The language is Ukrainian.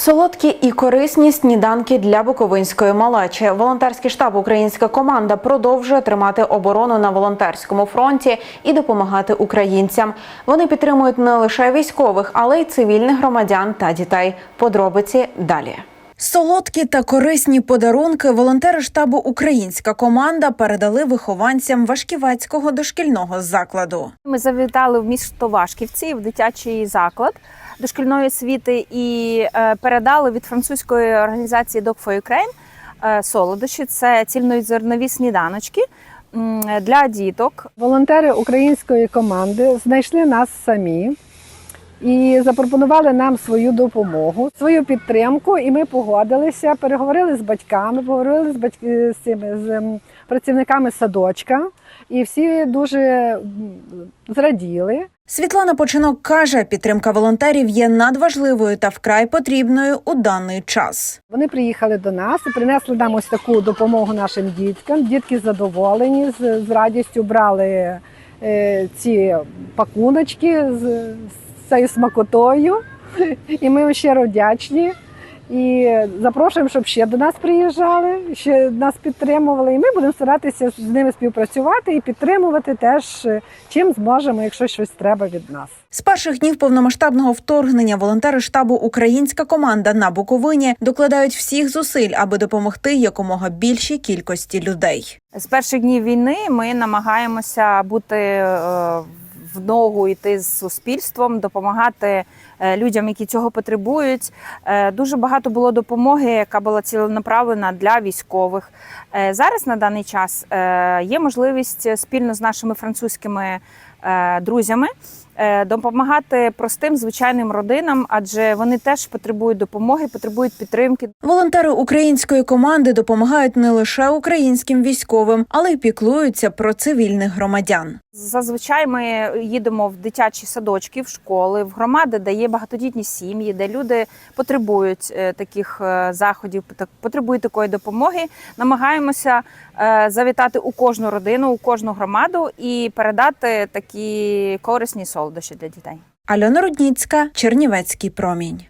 Солодкі і корисні сніданки для буковинської малечі. Волонтерський штаб Українська команда продовжує тримати оборону на волонтерському фронті і допомагати українцям. Вони підтримують не лише військових, але й цивільних громадян та дітей. Подробиці далі. Солодкі та корисні подарунки волонтери штабу Українська команда передали вихованцям Вашківецького дошкільного закладу. Ми завітали в місто Вашківці в дитячий заклад дошкільної освіти і е, передали від французької організації Dog for Ukraine е, солодощі. Це цільнозернові сніданочки для діток. Волонтери української команди знайшли нас самі і запропонували нам свою допомогу, свою підтримку. І ми погодилися, переговорили з батьками, поговорили з батьки з цими з ем, працівниками садочка, і всі дуже зраділи. Світлана Починок каже, підтримка волонтерів є надважливою та вкрай потрібною у даний час. Вони приїхали до нас і принесли нам ось таку допомогу нашим діткам. Дітки задоволені, з, з радістю брали е, ці пакуночки з, з цією смакотою. І ми щиро вдячні. І запрошуємо, щоб ще до нас приїжджали, ще нас підтримували. І ми будемо старатися з ними співпрацювати і підтримувати теж е, чим зможемо, якщо щось треба від нас. З перших днів повномасштабного вторгнення волонтери штабу Українська команда на Буковині докладають всіх зусиль, аби допомогти якомога більшій кількості людей. З перших днів війни ми намагаємося бути е, в ногу йти з суспільством, допомагати е, людям, які цього потребують. Е, Дуже багато було допомоги, яка була ціленаправлена для військових. Е, Зараз на даний час є можливість спільно з нашими французькими друзями. Допомагати простим звичайним родинам, адже вони теж потребують допомоги, потребують підтримки. Волонтери української команди допомагають не лише українським військовим, але й піклуються про цивільних громадян. Зазвичай ми їдемо в дитячі садочки, в школи, в громади, де є багатодітні сім'ї, де люди потребують е, таких е, заходів, потребують такої допомоги. Намагаємося е, завітати у кожну родину, у кожну громаду і передати такі корисні солодощі для дітей. Альона Рудніцька, Чернівецький промінь.